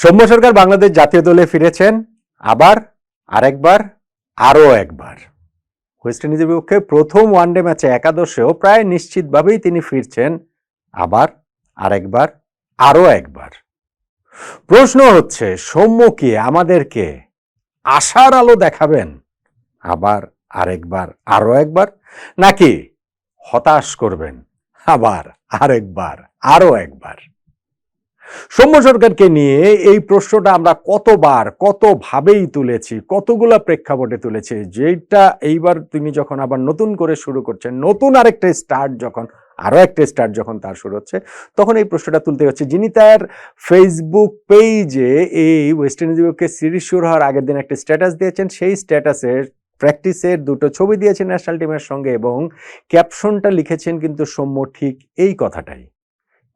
সৌম্য সরকার বাংলাদেশ জাতীয় দলে ফিরেছেন, আবার আরেকবার, আরও একবার। ওয়েস্ট ইন্ডিজের বিপক্ষে প্রথম ওয়ানডে ম্যাচে একাদশেও প্রায় নিশ্চিতভাবেই তিনি ফিরছেন, আবার আরেকবার, আরও একবার। প্রশ্ন হচ্ছে, সৌম্য কি আমাদেরকে আশার আলো দেখাবেন, আবার আরেকবার, আরও একবার, নাকি হতাশ করবেন, আবার আরেকবার, আরও একবার? সৌম্য সরকারকে নিয়ে এই প্রশ্নটা আমরা কতবার, কতভাবেই তুলেছি, কতগুলা প্রেক্ষাপটে তুলেছি যেটা এইবার তিনি যখন আবার নতুন করে শুরু করছেন, নতুন আরেকটা স্টার্ট যখন, আরও একটা স্টার্ট যখন তার শুরু হচ্ছে, তখন এই প্রশ্নটা তুলতে হচ্ছে যিনি তার ফেসবুক পেজে এই ওয়েস্ট ইন্ডিজকে সিরিজ শুরু হওয়ার আগের দিন একটা স্ট্যাটাস দিয়েছেন, সেই স্ট্যাটাসের প্র্যাকটিসের দুটো ছবি দিয়েছেন ন্যাশনাল টিমের সঙ্গে এবং ক্যাপশনটা লিখেছেন কিন্তু সৌম্য ঠিক এই কথাটাই।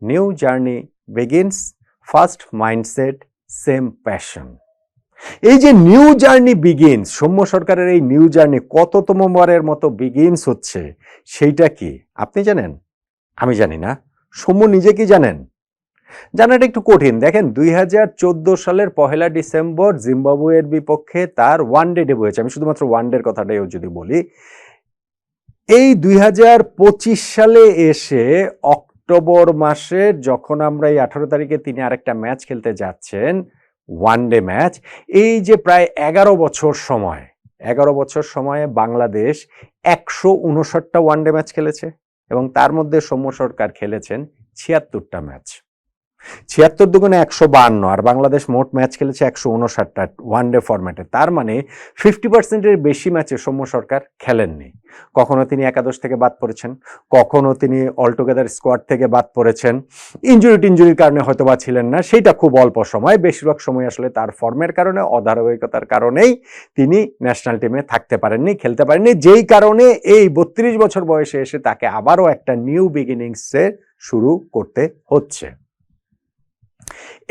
New journey begins first mindset same passion এই যে নিউ জার্নি বিগিনস সৌম্য সরকারের এই নিউ জার্নি কততম বারের মতো বিগিনস হচ্ছে, সেইটা কি আপনি জানেন? আমি জানি না। সৌম্য নিজে কি জানেন? জানাটা একটু কঠিন। দেখেন, দুই হাজার চোদ্দ সালের পহেলা ডিসেম্বর জিম্বাবুয়ের বিপক্ষে তার ওয়ান ডে ডে হয়েছে। আমি শুধুমাত্র ওয়ান ডের কথাটাই যদি বলি। এই দুই হাজার পঁচিশ সালে এসে অক্টোবর মাসে যখন আমরা এই আঠারো তারিখে তিনি আরেকটা ম্যাচ খেলতে যাচ্ছেন ওয়ান ডে ম্যাচ এই যে প্রায় এগারো বছর সময়, এগারো বছর সময়ে বাংলাদেশ একশো উনষাটটা ওয়ান ডে ম্যাচ খেলেছে এবং তার মধ্যে সৌম্য সরকার খেলেছেন ছিয়াত্তরটা ম্যাচ ছিয়াত্তর দুগুণে একশো বান্ন, আর বাংলাদেশ মোট ম্যাচ খেলেছে একশো উনষাটটা ওয়ান ডে ফরম্যাটে তার মানে ফিফটি পার্সেন্টের বেশি ম্যাচে সৌম্য সরকার খেলেননি। কখনো তিনি একাদশ থেকে বাদ পড়েছেন, কখনো তিনি অলটুগেদার স্কোয়াড থেকে বাদ পড়েছেন। ইঞ্জুরি টিঞ্জুরির কারণে হয়তো বা ছিলেন না, সেইটা খুব অল্প সময়। বেশিরভাগ সময় আসলে তার ফর্মের কারণে, অধারাবাহিকতার কারণেই তিনি ন্যাশনাল টিমে থাকতে পারেননি, খেলতে পারেননি। যেই কারণে এই বত্রিশ বছর বয়সে এসে তাকে আবারও একটা নিউ বিগিনিংসে শুরু করতে হচ্ছে।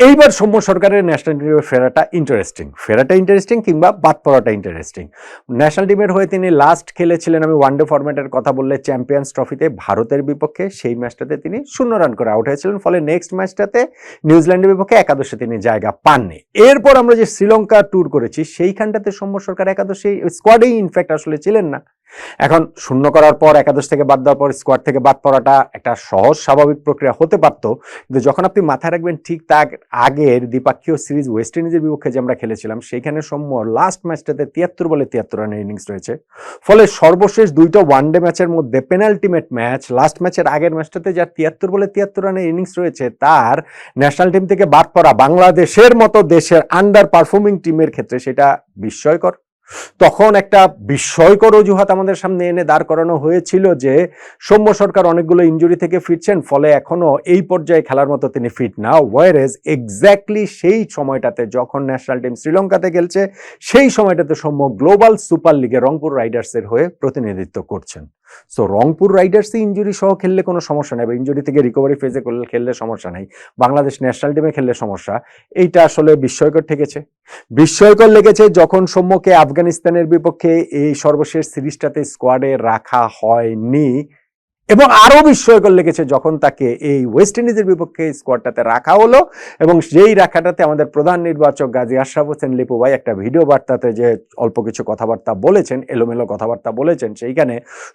এইবার সৌম্য সরকারের ন্যাশনাল টিমে ফেরাটা ইন্টারেস্টিং ফেরাটা ইন্টারেস্টিং কিংবা বাদ পড়াটা ইন্টারেস্টিং ন্যাশনাল টিমের হয়ে তিনি লাস্ট খেলেছিলেন, আমি ওয়ানডে ফরম্যাটের কথা বললে চ্যাম্পিয়ন্স ট্রফিতে ভারতের বিপক্ষে সেই ম্যাচটাতে তিনি শূন্য রান করে আউট হয়েছিলেন, ফলে নেক্সট ম্যাচটাতে নিউজিল্যান্ডের বিপক্ষে একাদশে তিনি জায়গা পাননি। এরপর আমরা যে শ্রীলঙ্কা ট্যুর করেছি, সেইখানটাতে সৌম্য সরকার একাদশে স্কোয়াডেই ইনফ্যাক্ট আসলে ছিলেন না। এখন শূন্য করার পর একাদশ থেকে বাদ দেওয়ার পর স্কোয়াড থেকে বাদ পড়াটা একটা সহজ স্বাভাবিক প্রক্রিয়া হতে পারতো। কিন্তু যখন আপনি মাথায় রাখবেন ঠিক তার আগের দ্বিপাক্ষীয় সিরিজ ওয়েস্ট ইন্ডিজের বিপক্ষে যে আমরা খেলেছিলাম, সেইখানে সৌম্য লাস্ট ম্যাচটাতে তিয়াত্তর বলে তিয়াত্তর রানের ইনিংস রয়েছে। ফলে সর্বশেষ দুইটা ওয়ানডে ম্যাচের মধ্যে পেনাল্টিমেট ম্যাচ লাস্ট ম্যাচের আগের ম্যাচটাতে যার তিয়াত্তর বলে তিয়াত্তর রানের ইনিংস রয়েছে, তার ন্যাশনাল টিম থেকে বাদ পড়া বাংলাদেশের মতো দেশের আন্ডার পারফর্মিং টিমের ক্ষেত্রে সেটা বিস্ময়কর। তখন একটা বিস্ময়কর অজুহাত আমাদের সামনে এনে দাঁড় করানো হয়েছিল যে সৌম্য সরকার অনেকগুলো ইঞ্জুরি থেকে ফিরছেন, ফলে এখনও এই পর্যায়ে খেলার মতো তিনি ফিট না। ওয়ারেজ এক্স্যাক্টলি সেই সময়টাতে যখন ন্যাশনাল টিম শ্রীলঙ্কাতে খেলছে, সেই সময়টাতে সৌম্য গ্লোবাল সুপার লিগে রংপুর রাইডার্সের হয়ে প্রতিনিধিত্ব করছেন। সো রংপুর রাইডার্সই ইঞ্জুরি সহ খেললে কোনো সমস্যা নেই, বা ইঞ্জুরি থেকে রিকভারি ফেজে খেললে সমস্যা নেই, বাংলাদেশ ন্যাশনাল টিমে খেললে সমস্যা, এইটা আসলে বিস্ময়কর ঠেকেছে। বিস্ময়কর লেগেছে যখন সৌম্যকে আফগানিস্তানের বিপক্ষে এই সর্বশেষ সিরিজটাতে স্কোয়াডে রাখা হয়নি। এবং আরও বিস্ময়কর লেগেছে যখন তাকে এই ওয়েস্ট ইন্ডিজের বিপক্ষে স্কোয়াডটাতে রাখা হলো এবং সেই রাখাটাতে আমাদের প্রধান নির্বাচক গাজী আশরাফ হোসেন লিপু ভাই একটা ভিডিও বার্তাতে যে অল্প কিছু কথাবার্তা বলেছেন, এলোমেলো কথাবার্তা বলেছেন, সেইখানে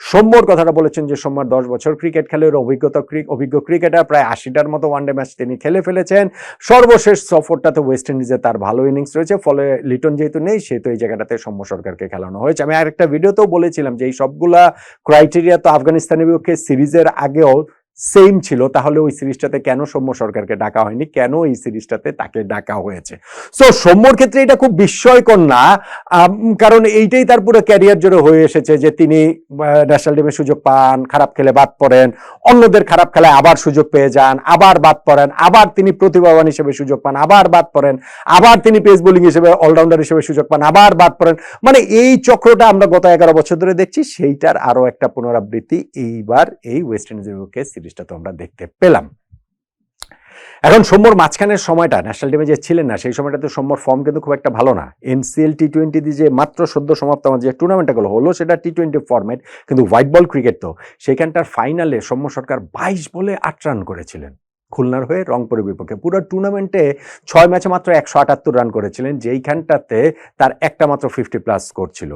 সৌম্যর কথাটা বলেছেন যে সোমবার দশ বছর ক্রিকেট খেলের অভিজ্ঞতা অভিজ্ঞ ক্রিকেটার প্রায় আশিটার মতো ওয়ানডে ম্যাচ তিনি খেলে ফেলেছেন। সর্বশেষ সফরটাতে ওয়েস্ট ইন্ডিজে তার ভালো ইনিংস রয়েছে, ফলে লিটন যেহেতু নেই সেহেতু এই জায়গাটাতে সৌম্য সরকারকে খেলানো হয়েছে। আমি আরেকটা ভিডিওতেও বলেছিলাম যে এই সবগুলা ক্রাইটেরিয়া তো আফগানিস্তানের বিপক্ষে সিরিজের আগেও সেম ছিল, তাহলে ওই সিরিজটাতে কেন সৌম্য সরকারকে ডাকা হয়নি? কেন এই সিরিজটাতে তাকে ডাকা হয়েছে? সো সৌম্যর ক্ষেত্রে এটা খুব বিস্ময়কর না। কারণ এইটাই তার পুরো ক্যারিয়ার জুড়ে হয়ে এসেছে যে তিনি ন্যাশনাল টিমে সুযোগ পান, খারাপ খেলে বাদ পড়েন, অন্যদের খারাপ খেলায় আবার সুযোগ পেয়ে যান, আবার বাদ পড়েন, আবার তিনি প্রতিভাবান হিসেবে সুযোগ পান, আবার বাদ পড়েন, আবার তিনি পেস বোলিং হিসেবে অলরাউন্ডার হিসেবে সুযোগ পান, আবার বাদ পড়েন। মানে এই চক্রটা আমরা গত এগারো বছর ধরে দেখছি, সেইটার আরও একটা পুনরাবৃত্তি এইবার এই ওয়েস্ট ইন্ডিজের বিপক্ষে সিরিজটা তো আমরা দেখতে পেলাম। এখন সৌম্যর মাঝখানের সময়টা ন্যাশনাল টিমে যে ছিলেন না, সেই সময়টাতে সৌম্যর ফর্ম কিন্তু খুব একটা ভালো না। এনসিএল টি টোয়েন্টি দিয়ে যে মাত্র সদ্য সমাপ্ত আমার যে টুর্নামেন্টগুলো হলো, সেটা টি টোয়েন্টি ফর্মেট কিন্তু হোয়াইট বল ক্রিকেট তো, সেখানটার ফাইনালে সৌম্য সরকার বাইশ বলে আট রান করেছিলেন। খুলনার হয়ে রংপুরের বিপক্ষে পুরো টুর্নামেন্টে ছয় ম্যাচে মাত্র একশো আটাত্তর রান করেছিলেন, যেইখানটাতে তার একটা মাত্র ফিফটি প্লাস স্কোর ছিল।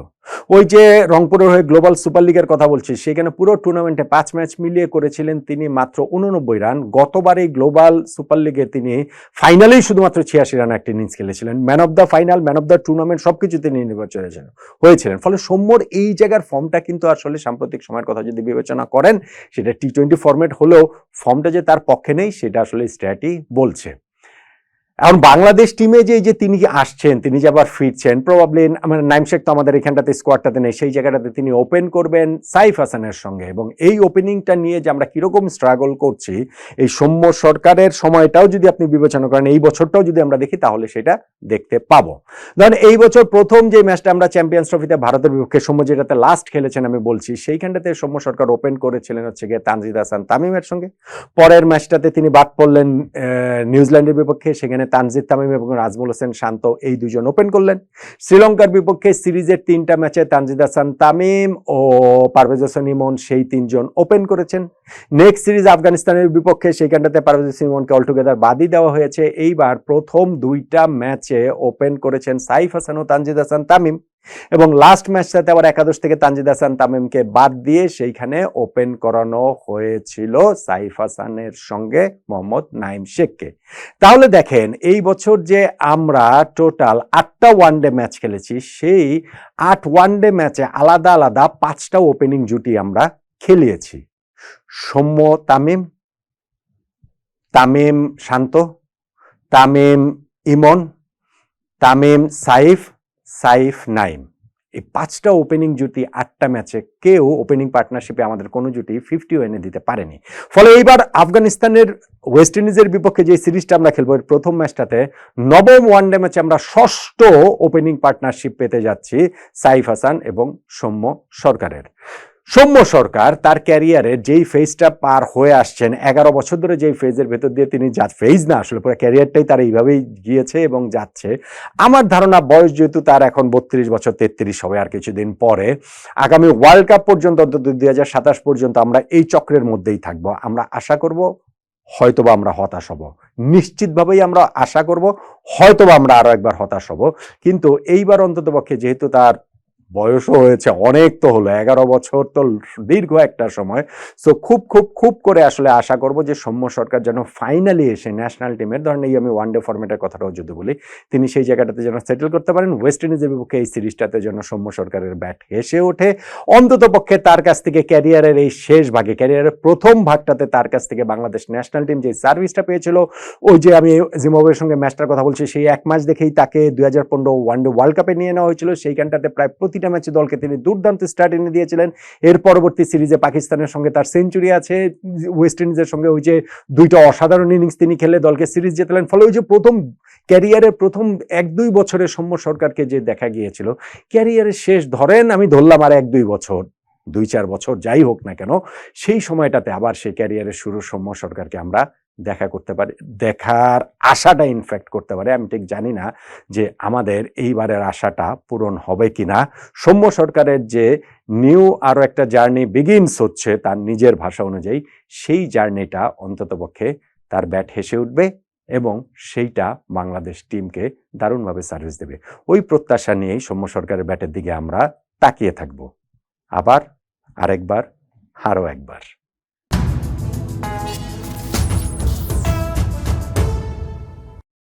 ওই যে রংপুরের হয়ে গ্লোবাল সুপার লিগের কথা বলছি সেখানে পুরো টুর্নামেন্টে পাঁচ ম্যাচ মিলিয়ে করেছিলেন তিনি মাত্র উননব্বই রান। গতবার এই গ্লোবাল সুপার লিগে তিনি ফাইনালেই শুধুমাত্র ছিয়াশি রান একটা ইনিংস খেলেছিলেন। Man of the final man of the tournament সবকিছু তিনি নির্বাচন, হয়েছিলেন। হয়েছিলেন ফলে সৌম্যর এই জায়গার ফর্মটা কিন্তু আসলে সাম্প্রতিক সময়ের কথা যদি বিবেচনা করেন, সেটা টি টোয়েন্টি ফর্মেট হলেও ফর্মটা যে তার পক্ষে নেই, সেটা আসলে স্ট্র্যাটি বলছে। এখন বাংলাদেশ টিমে যে যে তিনি আসছেন, তিনি যে আবার ফিরছেন প্রবাবলি আমার নাইম শেখ তো আমাদের এখানটাতে স্কোয়াডটাতে নেই, সেই জায়গাটাতে তিনি ওপেন করবেন সাইফ হাসানের সঙ্গে। এবং এই ওপেনিংটা নিয়ে যে আমরা কীরকম স্ট্রাগল করছি, এই সৌম্য সরকারের সময়টাও যদি আপনি বিবেচনা করেন, এই বছরটাও যদি আমরা দেখি, তাহলে সেটা দেখতে পাবো। ধরেন এই বছর প্রথম যে ম্যাচটা আমরা চ্যাম্পিয়ন্স ট্রফিতে ভারতের বিপক্ষে, সৌম্য যেটাতে লাস্ট খেলেছেন আমি বলছি, সেইখানটাতে সৌম্য সরকার ওপেন করেছিলেন হচ্ছে গিয়ে তানজিদ হাসান তামিমের সঙ্গে। পরের ম্যাচটাতে তিনি বাদ পড়লেন নিউজিল্যান্ডের বিপক্ষে, সেখানে তানজিদ তামিম এবং রাজমুল হোসেন শান্ত এই দুজন ওপেন করলেন। শ্রীলঙ্কার বিপক্ষে সিরিজের তিনটা ম্যাচে তানজিদ হাসান তামিম ও পারভেজ হোসেন ইমন সেই তিনজন ওপেন করেছেন। নেক্সট সিরিজ আফগানিস্তানের বিপক্ষে সেইখানটাতে পারভেজ হোসেন ইমনকে অলটুগেদার বাদই দেওয়া হয়েছে। এইবার প্রথম দুইটা ম্যাচে ওপেন করেছেন সাইফ হাসান ও তানজিদ হাসান তামিম। এবং লাস্ট ম্যাচটাতে আবার একাদশ থেকে তানজিদ হাসান তামিমকে বাদ দিয়ে সেইখানে ওপেন করানো হয়েছিল সাইফ হাসানের সঙ্গে মোহাম্মদ নাইম শেখকে। তাহলে দেখেন, এই বছর যে আমরা টোটাল আটটা ওয়ানডে ম্যাচ খেলেছি, সেই আট ওয়ানডে ম্যাচে আলাদা আলাদা পাঁচটা ওপেনিং জুটি আমরা খেলিয়েছি। সৌম্য তামিম তামিম শান্ত, তামিম ইমন, তামিম সাইফ সাইফ নাইম। এই পাঁচটা ওপেনিং জুটি, আটটা ম্যাচে কেউ ওপেনিং পার্টনারশিপে আমাদের কোনো জুটি ফিফটিও এনে দিতে পারেনি। ফলে এইবার আফগানিস্তানের ওয়েস্ট ইন্ডিজের বিপক্ষে যে সিরিজটা আমরা খেলব, এর প্রথম ম্যাচটাতে নবম ওয়ানডে ম্যাচে আমরা ষষ্ঠ ওপেনিং পার্টনারশিপ পেতে যাচ্ছি সাইফ হাসান এবং সৌম্য সরকারের। সৌম্য সরকার তার ক্যারিয়ারের যেই ফেজটা পার হয়ে আসছেন, এগারো বছর ধরে যেই ফেজের ভেতর দিয়ে তিনি যা ফেজ না, আসলে পুরো ক্যারিয়ারটাই তার এইভাবেই গিয়েছে এবং যাচ্ছে। আমার ধারণা বয়স যেহেতু তার এখন বত্রিশ বছর, তেত্রিশ হবে আর কিছুদিন পরে। আগামী ওয়ার্ল্ড কাপ পর্যন্ত, অন্তত দুই হাজার সাতাশ পর্যন্ত আমরা এই চক্রের মধ্যেই থাকব। আমরা আশা করব, হয়তোবা আমরা হতাশ হব। নিশ্চিতভাবেই আমরা আশা করব, হয়তোবা আমরা আরও একবার হতাশ হব। কিন্তু এইবার অন্তত পক্ষে যেহেতু তার বয়সও হয়েছে, অনেক তো হলো, এগারো বছর তো দীর্ঘ একটা সময়। সো খুব খুব খুব করে আসলে আশা করব যে সৌম্য সরকার যেন ফাইনালি এসে ন্যাশনাল টিমের ধরেন এই আমি ওয়ানডে ফরম্যাটের কথাটাও যদি বলি, তিনি সেই জায়গাটাতে যেন সেটেল করতে পারেন। ওয়েস্ট ইন্ডিজের বিপক্ষে এই সিরিজটাতে যেন সৌম্য সরকারের ব্যাট হেসে ওঠে। অন্তত পক্ষে তার কাছ থেকে ক্যারিয়ারের এই শেষ ভাগে ক্যারিয়ারের প্রথম ভাগটাতে তার কাছ থেকে বাংলাদেশ ন্যাশনাল টিম যে সার্ভিসটা পেয়েছিল, ওই যে আমি জিম্বাবুয়ের সঙ্গে ম্যাচটার কথা বলছি, সেই এক ম্যাচ দেখেই তাকে দুই হাজার পনেরো ওয়ানডে ওয়ার্ল্ড কাপে নিয়ে নেওয়া হয়েছিল। সেইখানটাতে প্রায় প্রতিটা ম্যাচে দলকে তিনি দুর্দান্ত স্টার্ট এনে দিয়েছিলেন। এর পরবর্তী সিরিজে পাকিস্তানের সঙ্গে তার সেঞ্চুরি আছে। ওয়েস্ট ইন্ডিজের সঙ্গে ওই যে দুইটা অসাধারণ ইনিংস তিনি খেলে দলকে সিরিজ জেতালেন। ফলে ওই যে প্রথম ক্যারিয়ারের প্রথম এক দুই বছরের সৌম্য সরকারকে যে দেখা গিয়েছিল, ক্যারিয়ারের শেষ ধরেন আমি ধরলাম আর এক দুই বছর, দুই চার বছর যাই হোক না কেন, সেই সময়টাতে আবার সেই ক্যারিয়ারের শুরু সৌম্য সরকারকে আমরা দেখা করতে পারে, দেখার আশাটা ইনফ্যাক্ট করতে পারে। আমি ঠিক জানি না যে আমাদের এইবারের আশাটা পূরণ হবে কিনা। সৌম্য সরকারের যে নিউ আরও একটা জার্নি বিগিনস হচ্ছে তার নিজের ভাষা অনুযায়ী, সেই জার্নিটা অন্ততপক্ষে তার ব্যাট হেসে উঠবে এবং সেইটা বাংলাদেশ টিমকে দারুণভাবে সার্ভিস দেবে। ওই প্রত্যাশা নিয়েই সৌম্য সরকারের ব্যাটের দিকে আমরা তাকিয়ে থাকব। আবার আরেকবার, আরও একবার।